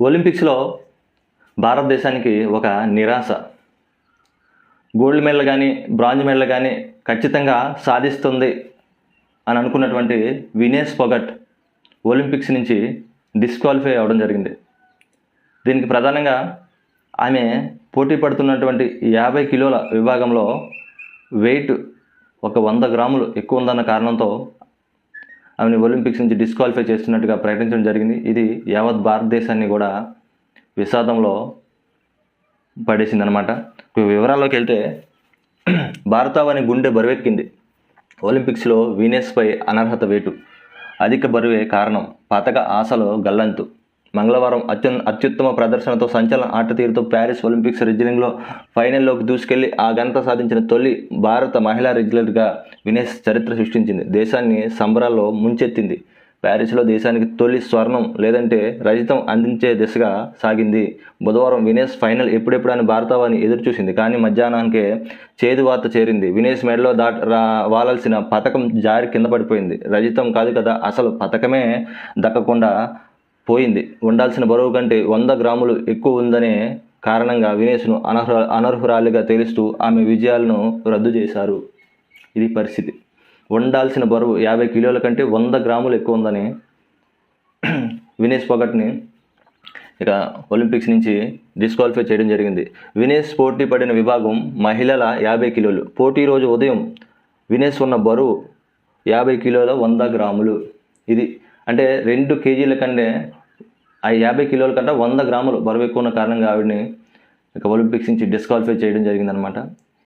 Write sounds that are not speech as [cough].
ఒలింపిక్స్లో భారతదేశానికి ఒక నిరాశ. గోల్డ్ మెడల్ కానీ బ్రాంజ్ మెడల్ కానీ ఖచ్చితంగా సాధిస్తుంది అని అనుకున్నటువంటి వినేష్ పొగట్ ఒలింపిక్స్ నుంచి డిస్క్వాలిఫై అవ్వడం జరిగింది. దీనికి ప్రధానంగా ఆమె పోటీ పడుతున్నటువంటి యాభై కిలోల విభాగంలో వెయిట్ ఒక వంద గ్రాములు ఎక్కువ ఉందన్న కారణంతో ఆమెను ఒలింపిక్స్ నుంచి డిస్క్వాలిఫై చేస్తున్నట్టుగా ప్రకటించడం జరిగింది. ఇది యావత్ భారతదేశాన్ని కూడా విషాదంలో పడేసిందనమాట వివరాల్లోకి వెళ్తే [clears throat] భారతావని గుండె బరువెక్కింది. ఒలింపిక్స్లో వీనెస్పై అనర్హత వేటు. అధిక బరువే కారణం పతక ఆశలో గల్లంతు. మంగళవారం అత్యున్ అత్యుత్తమ ప్రదర్శనతో సంచలన ఆట తీరుతో ప్యారిస్ ఒలింపిక్స్ రెజ్లింగ్లో ఫైనల్లోకి దూసుకెళ్ళి ఆ ఘనత సాధించిన తొలి భారత మహిళా రెజ్లర్గా వినేష్ చరిత్ర సృష్టించింది. దేశాన్ని సంబరాల్లో ముంచెత్తింది. ప్యారిస్లో దేశానికి తొలి స్వర్ణం లేదంటే రజితం అందించే దిశగా సాగింది. బుధవారం వినేష్ ఫైనల్ ఎప్పుడెప్పుడు అని భారతవాణి ఎదురుచూసింది. కానీ మధ్యాహ్నానికే చేదు వార్త చేరింది. వినేష్ మెడలో దాట రా వాలాల్సిన పథకం జారి కింద పడిపోయింది. రజితం కాదు కదా అసలు పథకమే దక్కకుండా పోయింది. ఉండాల్సిన బరువు కంటే వంద గ్రాములు ఎక్కువ ఉందనే కారణంగా వినేష్ను అనర్హ అనర్హురాలిగా తేలుస్తూ ఆమె విజయాలను రద్దు చేశారు. ఇది పరిస్థితి. ఉండాల్సిన బరువు యాభై కిలోల కంటే వంద గ్రాములు ఎక్కువ ఉందని వినేష్ పొగట్ని ఇక ఒలింపిక్స్ నుంచి డిస్క్వాలిఫై చేయడం జరిగింది. వినేష్ పోటీ పడిన విభాగం మహిళల యాభై కిలోలు. పోటీ రోజు ఉదయం వినేష్ ఉన్న బరువు యాభై కిలోల వంద గ్రాములు. ఇది అంటే రెండు కేజీల కంటే ఆ యాభై కిలోల కంటే వంద గ్రాములు బరువు ఎక్కువ ఉన్న కారణంగా ఆవిడని ఇక ఒలింపిక్స్ నుంచి డిస్క్వాలిఫై చేయడం జరిగిందనమాట